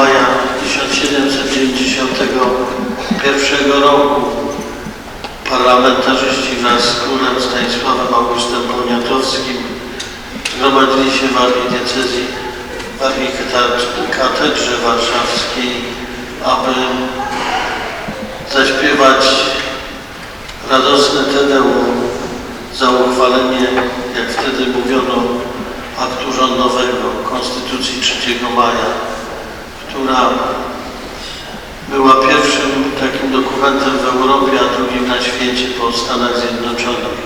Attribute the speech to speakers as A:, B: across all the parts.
A: maja 1791 roku. Parlamentarzyści wraz z królem Stanisławem Augustem Poniatowskim zgromadzili się w Armii Diecezji, w Armii Katedrze Warszawskiej, aby zaśpiewać radosne Tedeum za uchwalenie, Konstytucji 3 maja, która była pierwszym takim dokumentem w Europie, a drugim na świecie po Stanach Zjednoczonych.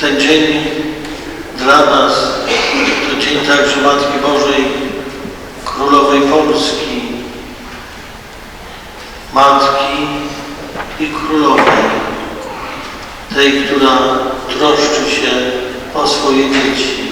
A: Ten dzień dla nas to dzień także Matki Bożej, Królowej Polski, Matki i Królowej, tej, która troszczy się o swoje dzieci.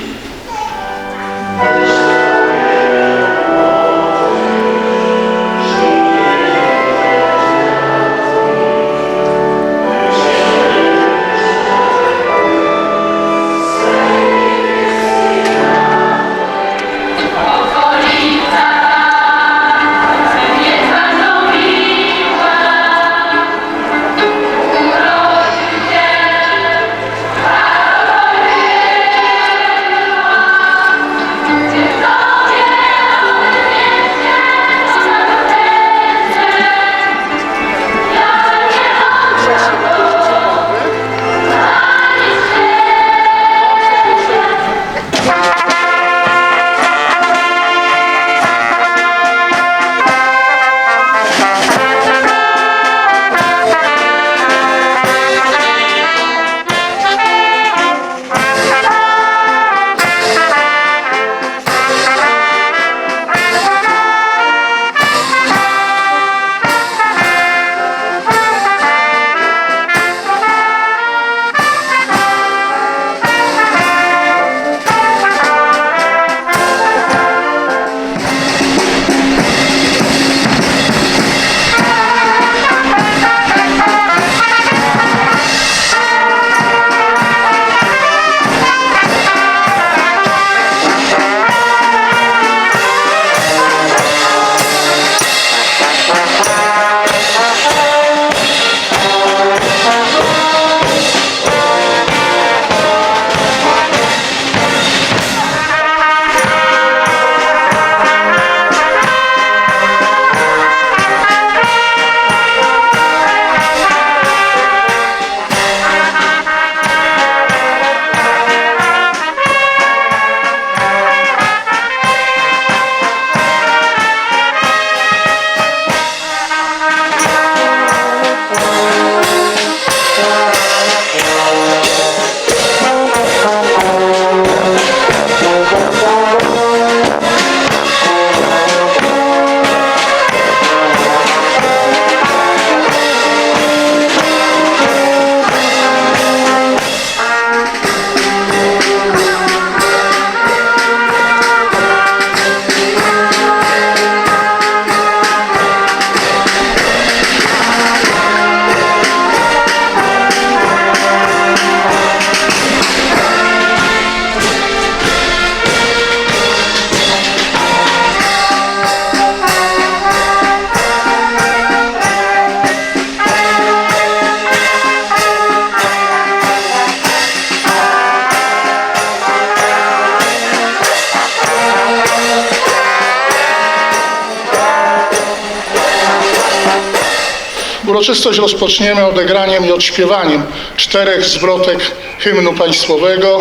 B: Uroczystość rozpoczniemy odegraniem i odśpiewaniem czterech zwrotek hymnu państwowego,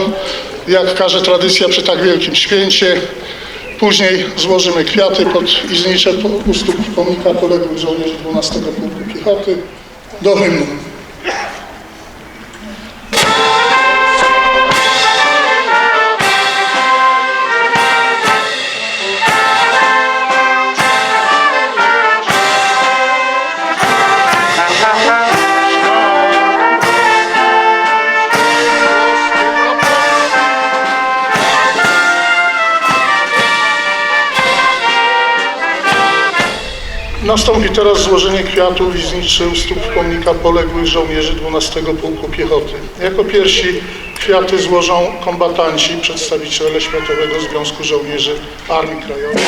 B: jak każe tradycja przy tak wielkim święcie. Później złożymy kwiaty pod iznicze u stóp pomnika poległych żołnierzy 12 Pułku Piechoty do hymnu. Nastąpi teraz złożenie kwiatów i zniczy u stóp pomnika poległych żołnierzy 12 Pułku Piechoty. Jako pierwsi kwiat Kwiaty złożą kombatanci, przedstawiciele Światowego Związku Żołnierzy Armii Krajowej.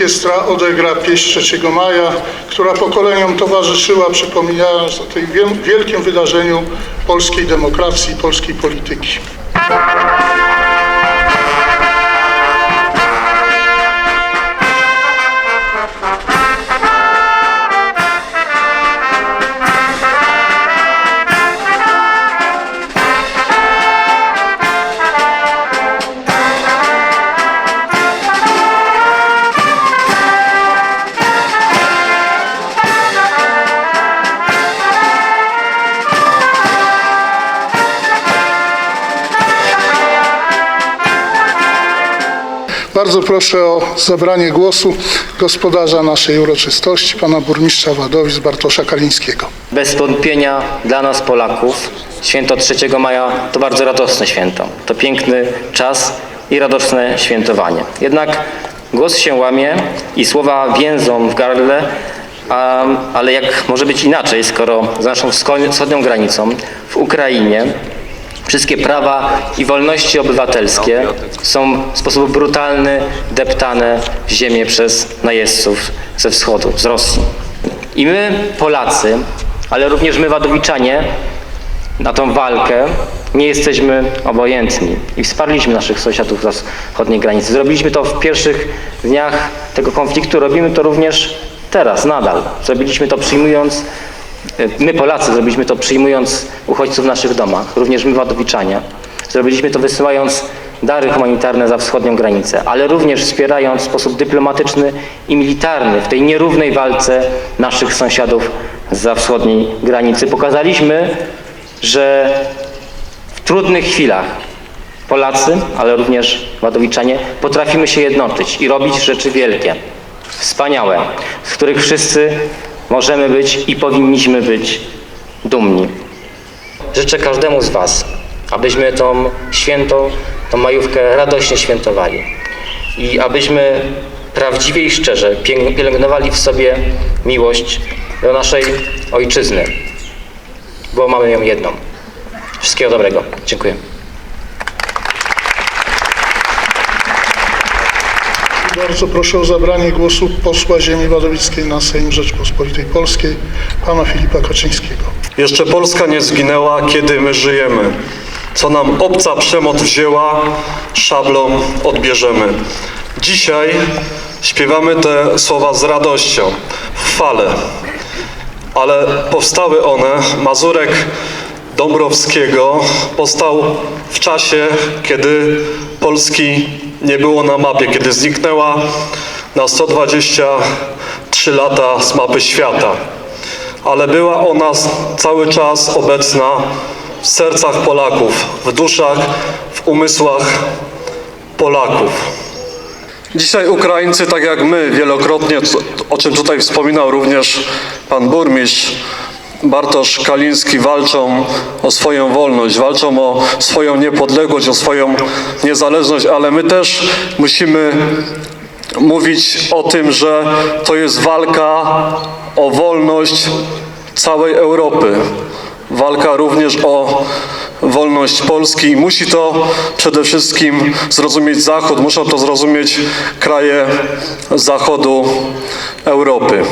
B: Orkiestra odegra pieśń 3 maja, która pokoleniom towarzyszyła, przypominając o tym wiel- wielkim wydarzeniu polskiej demokracji, polskiej polityki. Bardzo proszę o zabranie głosu gospodarza naszej uroczystości, pana burmistrza Wadowic Bartosza Kalińskiego.
C: Bez wątpienia dla nas Polaków święto 3 maja to bardzo radosne święto. To piękny czas i radosne świętowanie. Jednak głos się łamie i słowa więzą w gardle, a, ale jak może być inaczej, skoro za naszą wscho- wschodnią granicą w Ukrainie Wszystkie prawa i wolności obywatelskie są w sposób brutalny deptane w ziemię przez najeźdźców ze wschodu, z Rosji. I my, Polacy, ale również my, Wadowiczanie, na tą walkę nie jesteśmy obojętni i wsparliśmy naszych sąsiadów za wschodniej granicy. Zrobiliśmy to w pierwszych dniach tego konfliktu, robimy to również teraz, nadal. Zrobiliśmy to przyjmując My Polacy zrobiliśmy to przyjmując uchodźców w naszych domach, również my Wadowiczanie. Zrobiliśmy to wysyłając dary humanitarne za wschodnią granicę, ale również wspierając w sposób dyplomatyczny i militarny w tej nierównej walce naszych sąsiadów za wschodniej granicy. Pokazaliśmy, że w trudnych chwilach Polacy, ale również Wadowiczanie potrafimy się jednoczyć i robić rzeczy wielkie, wspaniałe, z których wszyscy możemy być i powinniśmy być dumni. Życzę każdemu z Was, abyśmy tą świętą, tą majówkę radośnie świętowali i abyśmy prawdziwie i szczerze pielęgnowali w sobie miłość do naszej ojczyzny, bo mamy ją jedną. Wszystkiego dobrego. Dziękuję.
B: Bardzo proszę o zabranie głosu posła ziemi wadowickiej na Sejm Rzeczpospolitej Polskiej, pana Filipa Kaczyńskiego.
D: Jeszcze Polska nie zginęła, kiedy my żyjemy. Co nam obca przemoc wzięła, szablą odbierzemy. Dzisiaj śpiewamy te słowa z radością, w fale, ale powstały one, Mazurek Dąbrowskiego powstał w czasie, kiedy Polski nie było na mapie, kiedy zniknęła na 123 lata z mapy świata ale była ona cały czas obecna w sercach Polaków, w duszach, w umysłach Polaków. Dzisiaj Ukraińcy, tak jak my, wielokrotnie, o czym tutaj wspominał również pan burmistrz, Bartosz Kaliński, walczą o swoją wolność, walczą o swoją niepodległość, o swoją niezależność, ale my też musimy mówić o tym, że to jest walka o wolność całej Europy. Walka również o wolność Polski. I Musi to przede wszystkim zrozumieć Zachód, muszą to zrozumieć kraje zachodu Europy.